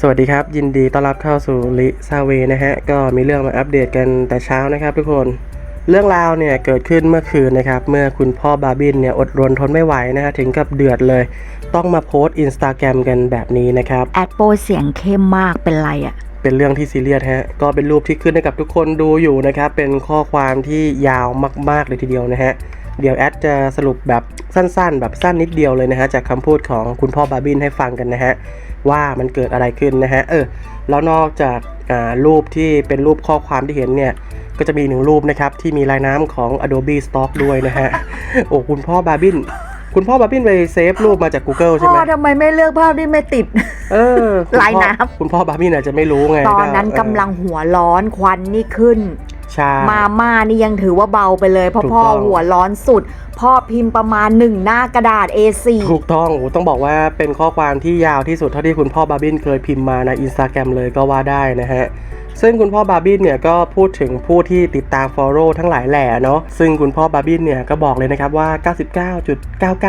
สวัสดีครับ ยินดีต้อนรับเข้าสู่ลิซาเวนะฮะ ก็มีเรื่องมาอัปเดตกันแต่เช้านะครับทุกคนเรื่องราวเนี่ยเกิดขึ้นเมื่อคืนนะครับ เมื่อคุณพ่อบาร์บินเนี่ยอดรนทนไม่ไหวนะฮะถึงกับเดือดเลย ต้องมาโพสต์อินสตาแกรมกันแบบนี้นะครับ แอดโปรเสียงเข้มมากเป็นไรอะเป็นเรื่องที่ซีเรียสฮะ ก็เป็นรูปที่ขึ้นให้กับทุกคนดูอยู่นะครับ เป็นข้อความที่ยาวมากๆเลยทีเดียวนะฮะ เดี๋ยวแอดจะสรุปแบบสั้นๆ แบบสั้นนิดเดียวเลยนะฮะจากคำพูดของคุณพ่อบาร์บินให้ฟังกันนะฮะว่ามันเกิดอะไรขึ้นนะฮะเออแล้วนอกจากอ่ารูปที่เป็นรูปข้อความที่เห็นเนี่ยก็จะมีหนึ่งรูปนะครับที่มีลายน้ำของ Adobe Stock ด้วยนะฮะโอ้คุณพ่อบาร์บินคุณพ่อบาร์บินไปเซฟรูปมาจาก Google ใช่พ่ไหอมทำไมไม่เลือกภาพที่ไม่ติด เออคุณพ่อลายน้ำคุณพ่อบาร์บินอาจจะไม่รู้ไง ตอนนั้นเออกำลังหัวร้อนควันนี่ขึ้น ใช่มาม่านี่ยังถือว่าเบาไปเลย เพราะถูกพ่อต้อง หัวร้อนสุด พ่อพิมพ์ประมาณหนึ่งหน้ากระดาษ A4 ถูกต้องโอ้ต้องบอกว่าเป็นข้อความที่ยาวที่สุดเท่าที่คุณพ่อบาร์บินเคยพิมพ์มาในอินสตาแกรมเลยก็ว่าได้นะฮะ ซึ่งคุณพ่อบาร์บินเนี่ยก็พูดถึงผู้ที่ติดตาม Follow ทั้งหลายแหล่เนาะซึ่งคุณพ่อบาร์บินเนี่ยก็บอกเลยนะครับว่า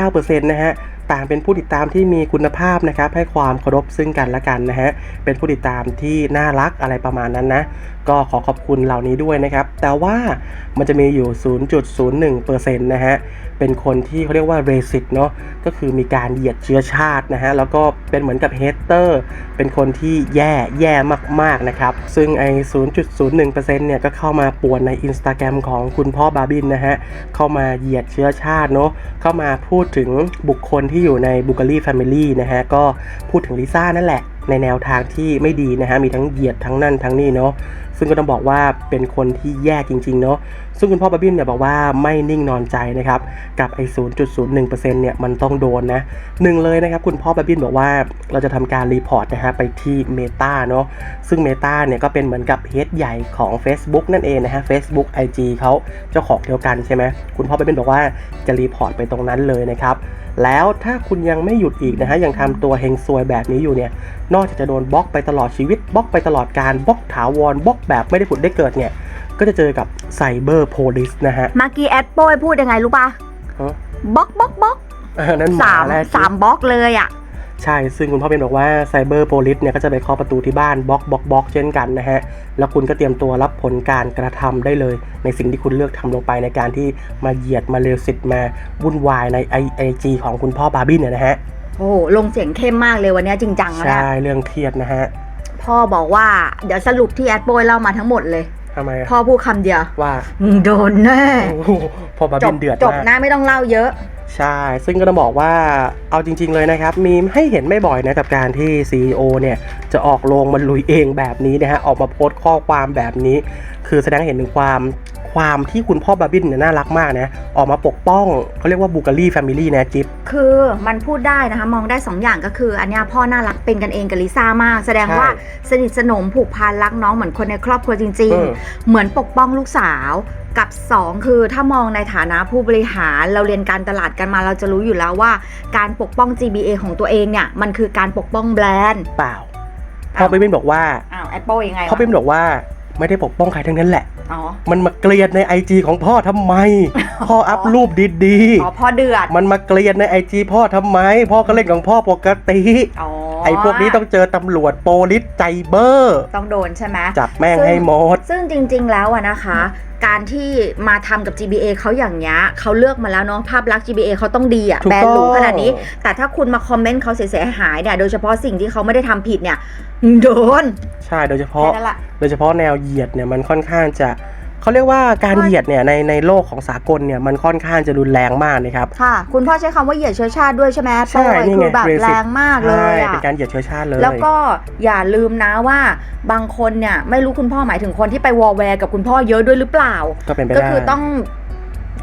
99.99%นะฮะ ต่างเป็นผู้ติดตามที่มีคุณภาพนะครับ ให้ความเคารพซึ่งกันและกันนะฮะ เป็นผู้ติดตามที่น่ารักอะไรประมาณนั้นนะ ก็ขอขอบคุณเหล่านี้ด้วยนะครับ แต่ว่ามันจะมีอยู่ 0.01%นะฮะ เป็นคนที่เขาเรียกว่าเรสิตเนาะ ก็คือมีการเหยียดเชื้อชาตินะฮะ แล้วก็เป็นเหมือนกับเฮเตอร์ เป็นคนที่แย่แย่มากๆนะครับ ซึ่งไอ้ 0.01%เนี่ยก็เข้ามาป่วนใน Instagram ของคุณพ่อบาบินนะฮะ เข้ามาเหยียดเชื้อชาติเนาะ เข้ามาพูดถึงบุคคลที่อยู่ในบุคลีแฟมิลี่นะฮะก็พูดถึงลิซ่านั่นแหละ ในแนวทางที่ไม่ดีนะฮะมีทั้งเหยียดทั้งนั่นทั้งนี่เนาะซึ่งก็ต้องบอกว่าเป็นคนที่แย่จริงๆเนาะ ซึ่งคุณพ่อบาร์บินเนี่ยบอกว่าไม่นิ่งนอนใจนะครับ กับไอ้0.01%เนี่ยมันต้องโดนนะหนึ่งเลยนะครับ คุณพ่อบาร์บินบอกว่าเราจะทำการรีพอร์ตนะฮะไปที่ Meta เนาะซึ่ง Meta เนี่ยก็เป็นเหมือนกับเฮดใหญ่ของ Facebook นั่นเองนะฮะ Facebook IG เขาเจ้าของเดียวกันใช่ไหมคุณพ่อบาร์บินบอกว่าจะรีพอร์ตไปตรงนั้นเลยนะครับแล้วถ้าคุณยังไม่หยุดอีกนะฮะยังทำตัวเฮงซวยแบบนี้อยู่เนี่ยนอกจากจะโดนบล็อกไปตลอดชีวิตบล็อกไปตลอดการบล็อกถาวรบล็อกแบบไม่ได้ผุดได้เกิดเนี่ย ก็จะเจอกับไซเบอร์โพลิสนะฮะเมื่อกี้แอดโปรพูดยังไงรู้ปะฮะบล็อกบล็อกบล็อกอันนั้นหสามแรกสามบล็อกเลยอะใช่ ซึ่งคุณพ่อเป็นบอกว่าไซเบอร์โพลิสเนี่ยก็จะไปเคาะประตูที่บ้านบล็อกบล็อกบล็อกเช่นกันนะฮะ แล้วคุณก็เตรียมตัวรับผลการกระทำได้เลย ในสิ่งที่คุณเลือกทำลงไปในการที่มาเหยียดมาเลวสิทธิ์มาวุ่นวายในไอไอจีของคุณพ่อบาร์บินเนี่ยนะฮะ โอ้โหลงเสียงเข้มมากเลยวันนี้จริงจังแล้วใช่นะเรื่องเครียดนะฮะ พ่อบอกว่าเดี๋ยวสรุปที่แอดโปรเล่ามาทั้งหมดเลย ทำไมอะพ่อพูดคำเดียวว่ามึงโดนแน่โอ้โหพ่อบาร์จบิบนเดือดจบมากนะไม่ต้องเล่าเยอะ ใช่ ซึ่งก็ต้องบอกว่า เอาจริง ๆ เลยนะครับ มีให้เห็นไม่บ่อยนะกับการที่ CEO เนี่ยจะออกโรงมันลุยเองแบบนี้นะฮะ ออกมาโพสต์ข้อความแบบนี้ คือแสดงให้เห็นถึงความ ความที่คุณพ่อบาร์บินเนี่ยน่ารักมากนะออกมาปกป้องเขาเรียกว่าบูการีแฟมิลี่นะจิ๊บคือมันพูดได้นะคะมองได้สองอย่างก็คือ อันเนี้ยพ่อน่ารักเป็นกันเองกับลิซ่ามาก แสดงใช่ว่าสนิทสนมผูกพันรักน้องเหมือนคนในครอบครัวจริงเออๆเหมือนปกป้องลูกสาวกับ 2 คือถ้ามองในฐานะผู้บริหารเราเรียนการตลาดกันมาเราจะรู้อยู่แล้วว่า การปกป้อง GBA ของตัวเองเนี่ยมันคือการปกป้องแบรนด์เปล่าพ่อบาร์บินบอกว่าอ้าวแอปเปิลยังไงวะพ่อบาร์บินบอกว่าไม่ได้ปกป้องใครทั้งนั้นแหละ อ๋อ มันมาเกลียดใน IG ของพ่อทำไม พ่ออัพรูปดีอ๋อพ่อเดือด ๆ มันมาเกลียดใน IG พ่อทำไม พ่อก็เล่นของพ่อปกติ อ๋อ ไอ้พวกนี้ต้องเจอตำรวจโปลิสใจเบอร์ ต้องโดนใช่ไหมจับแม่งซึ่งให้หมด ซึ่งจริง ๆ แล้วอะนะคะ การที่มาทำกับ GBA เขาอย่างเงี้ยเขาเลือกมาแล้วเนาะภาพลักษณ์ GBA เขาต้องดีอะถูกแบรนด์หรูต้องขนาดนี้ แต่ถ้าคุณมาคอมเมนต์เขาเสียหายๆเนี่ยโดยเฉพาะสิ่งที่เขาไม่ได้ทำผิดเนี่ยโดน ใช่โดยเฉแค่พาะนั้นแหละโดยเฉพาะแนวเหยียดเนี่ยมันค่อนข้างจะ เขาเรียกว่าการเหยียดเนี่ยในในโลกของสากลเนี่ยมันค่อนข้างจะรุนแรงมากนะครับค่ะคุณพ่อใช้คำว่าเหยียดเชื้อชาติด้วยใช่ไหมใช่โป้ยนี่คืไงอแบบ racist แรงมากเลยใช่อะเป็นการเหยียดเชื้อชาติเลย แล้วก็อย่าลืมนะว่าบางคนเนี่ยไม่รู้คุณพ่อหมายถึงคนที่ไปวอลแวร์กับคุณพ่อเยอะด้วยหรือเปล่า ก็เป็นไปก็ได้คือต้อง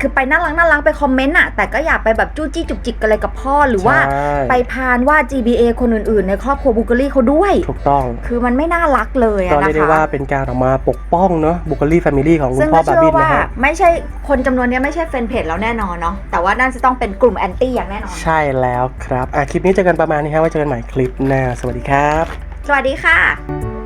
คือไปน่ารักน่ารักไปคอมเมนต์อะแต่ก็อย่าไปแบบจู้จี้จุกจิกอะไรกับพ่อหรือว่าใช่ ไปพานว่า GBA คนอื่นๆ ในครอบครัวบุกรี่เขาด้วย ถูกต้องคือมันไม่น่ารักเลยก็อะเรียนะกได้คะว่าเป็นการออกมาปกป้องเนาะบุคลีแฟมิลี่ของคุซึ่ณงพ่อก็บาร์เชื่บิอนว่านะฮะ ไม่ใช่คนจำนวนเนี้ยไม่ใช่แฟนเพจเราแน่นอนเนาะแต่ว่าน่าจะต้องเป็นกลุ่มแอนตี้อย่างแน่นอน ใช่แล้วครับ อะ คลิปนี้เจอกันประมาณนี้ครับไว้เจอกันใหม่คลิปหน้า สวัสดีครับ สวัสดีค่ะ